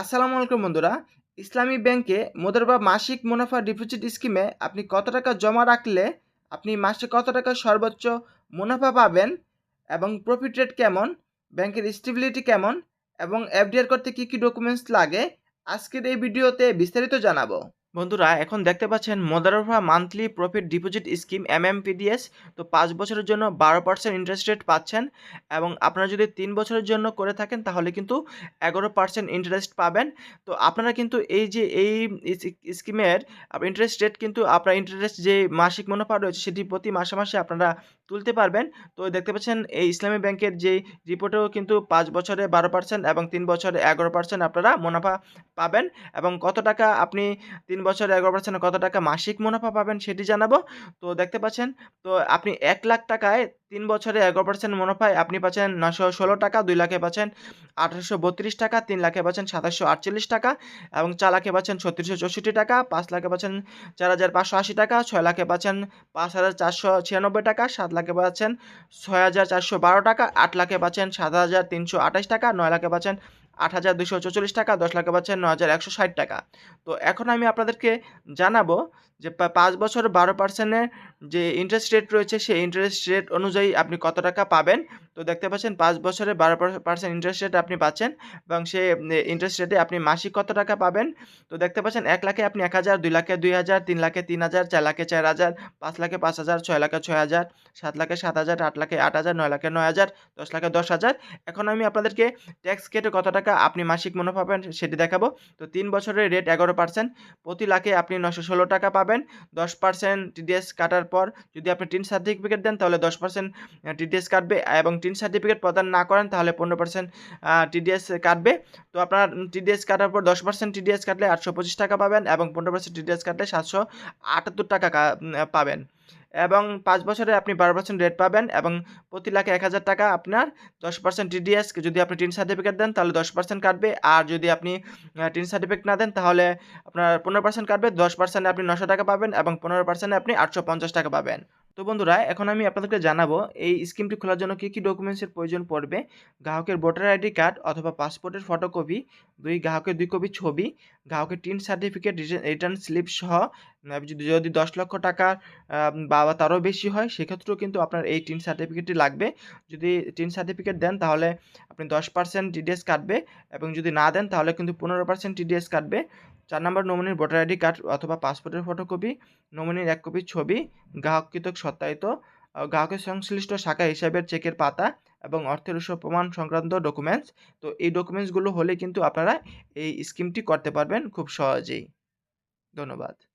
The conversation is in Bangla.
আসসালামু আলাইকুম বন্ধুরা। ইসলামী ব্যাংকে বা মাসিক মুনাফা ডিপোজিট স্কিমে আপনি কত টাকা জমা রাখলে আপনি মাসে কত টাকা সর্বোচ্চ মুনাফা পাবেন এবং প্রফিট রেট কেমন, ব্যাংকের স্টেবিলিটি কেমন এবং এফডিআর করতে কী কী ডকুমেন্টস লাগে, আজকের এই ভিডিওতে বিস্তারিত জানাব। বন্ধুরা, এখন দেখতে পাচ্ছেন মোদারফা monthly profit deposit scheme MMPDS. তো পাঁচ বছরের জন্য বারো পার্সেন্ট ইন্টারেস্ট রেট পাচ্ছেন এবং আপনারা যদি তিন বছরের জন্য করে থাকেন, তাহলে কিন্তু এগারো পার্সেন্ট ইন্টারেস্ট পাবেন। তো আপনারা কিন্তু এই যে এই স্কিমের ইন্টারেস্ট রেট কিন্তু আপনার ইন্টারেস্ট যে মাসিক মুনাফা রয়েছে, সেটি প্রতি মাসে মাসে আপনারা তুলতে পারবেন। তো দেখতে পাচ্ছেন, এই ইসলামী ব্যাংকের যে রিপোর্টেও কিন্তু পাঁচ বছরে বারো পার্সেন্ট এবং তিন বছরে এগারো পার্সেন্ট আপনারা মুনাফা পাবেন এবং কত টাকা আপনি তিন বছরে এগারো পার্সেন্ট কত টাকা মাসিক মুনাফা পাবেন সেটি জানাব। তো দেখতে পাচ্ছেন, তো আপনি এক লাখ টাকায় তিন বছরে এগারো পার্সেন্ট মুনাফায় আপনি পাচ্ছেন নশো ষোলো টাকা, দুই লাখে পাচ্ছেন আঠারোশো বত্রিশ টাকা, তিন লাখে পাচ্ছেন সাতাশশো আটচল্লিশ টাকা এবং চার লাখে পাচ্ছেন ছত্রিশশো চৌষট্টি টাকা, পাঁচ লাখে পাচ্ছেন চার হাজার পাঁচশো আশি টাকা, ছয় লাখে পাচ্ছেন পাঁচ হাজার চারশো ছিয়ানব্বই টাকা, সাত লাখে পাচ্ছেন ছয় হাজার চারশো বারো টাকা, আট লাখে পাচ্ছেন সাত হাজার তিনশো আঠাশ টাকা, নয় লাখে পাচ্ছেন আট হাজার দুশো চৌচল্লিশ টাকা, দশ লাখে পাচ্ছেন ন হাজার একশো ষাট টাকা। তো এখন আমি আপনাদেরকে জানাব যে পাঁচ বছর বারো পার্সেন্টের যে ইন্টারেস্ট রেট রয়েছে, সেই ইন্টারেস্ট রেট অনুযায়ী আপনি কত টাকা পাবেন? তো দেখতে পাচ্ছেন পাঁচ বছরে বারো পার্সেন্ট ইন্টারেস্ট রেট আপনি পাচ্ছেন এবং সে ইন্টারেস্ট রেটে আপনি মাসিক কত টাকা পাবেন? তো দেখতে পাচ্ছেন এক লাখে আপনি এক হাজার, দুই লাখে দুই হাজার, তিন লাখে তিন হাজার, চার লাখে চার হাজার, পাঁচ লাখে পাঁচ হাজার, ছয় লাখে ছয় হাজার, সাত লাখে সাত হাজার, আট লাখে আট হাজার, নয় লাখে নয় হাজার, দশ লাখে দশ হাজার। এখন আমি আপনাদেরকে ট্যাক্স কেটে কত টাকা আপনি মাসিক মুনাফা পাবেন সেটি দেখাবো। তো তিন বছরের রেট এগারো পার্সেন্ট, প্রতি লাখে আপনি নশো ষোলো টাকা পাবেন। দশ পার্সেন্ট টিডিএস কাটার পর যদি আপনি টিন সার্টিফিকেট দেন তাহলে দশ পার্সেন্ট টিডিএস কাটবে এবং টিন সার্টিফিকেট প্রদান না করেন, তাহলে পনেরো পার্সেন্ট টিডিএস কাটবে। তো আপনার টিডিএস কাটার পর দশ পার্সেন্ট টিডিএস কাটলে আটশো পঁচিশ টাকা পাবেন এবং পনেরো পার্সেন্ট টিডিএস কাটলে সাতশো আটাত্তর টাকা পাবেন। এবং পাঁচ বছরে আপনি বারো পার্সেন্ট রেট পাবেন এবং প্রতি লাখে এক হাজার টাকা আপনার দশ পার্সেন্ট টিডিএস যদি আপনি টিন সার্টিফিকেট দেন, তাহলে দশ পার্সেন্ট কাটবে। আর যদি আপনি টিন সার্টিফিকেট না দেন, তাহলে আপনার পনেরো পার্সেন্ট কাটবে। দশ পার্সেন্টে আপনি নশো টাকা পাবেন এবং পনেরো পার্সেন্টে আপনি আটশো পঞ্চাশ টাকা পাবেন। তো বন্ধুরা, এখন আমি আপনাদেরকে জানাব এই স্কিমটি খোলার জন্য কী কী ডকুমেন্টসের প্রয়োজন পড়বে। গ্রাহকের ভোটার আইডি কার্ড অথবা পাসপোর্টের ফটোকপি দুই গ্রাহকের দুই কপি ছবি, গ্রাহকের টিন সার্টিফিকেট রিটার্ন স্লিপ সহ যদি দশ লক্ষ টাকার বা তারও বেশি হয়, সেক্ষেত্রেও কিন্তু আপনার এই টিন সার্টিফিকেটটি লাগবে। যদি টিন সার্টিফিকেট দেন, তাহলে আপনি দশ পার্সেন্ট টিডিএস কাটবে এবং যদি না দেন, তাহলে কিন্তু পনেরো পার্সেন্ট টিডিএস কাটবে। চার নম্বর নমিনির ভোটার আইডি কার্ড অথবা পাসপোর্টের ফটোকপি, নমিনির এক কপি ছবি গ্রাহককৃত সত্যায়িত গ্রাহকের সংশ্লিষ্ট শাখা হিসাবের চেকের পাতা এবং অর্থের উৎস প্রমাণ সংক্রান্ত ডকুমেন্টস তো এই ডকুমেন্টসগুলো হলে কিন্তু আপনারা এই স্কিমটি করতে পারবেন খুব সহজেই। ধন্যবাদ।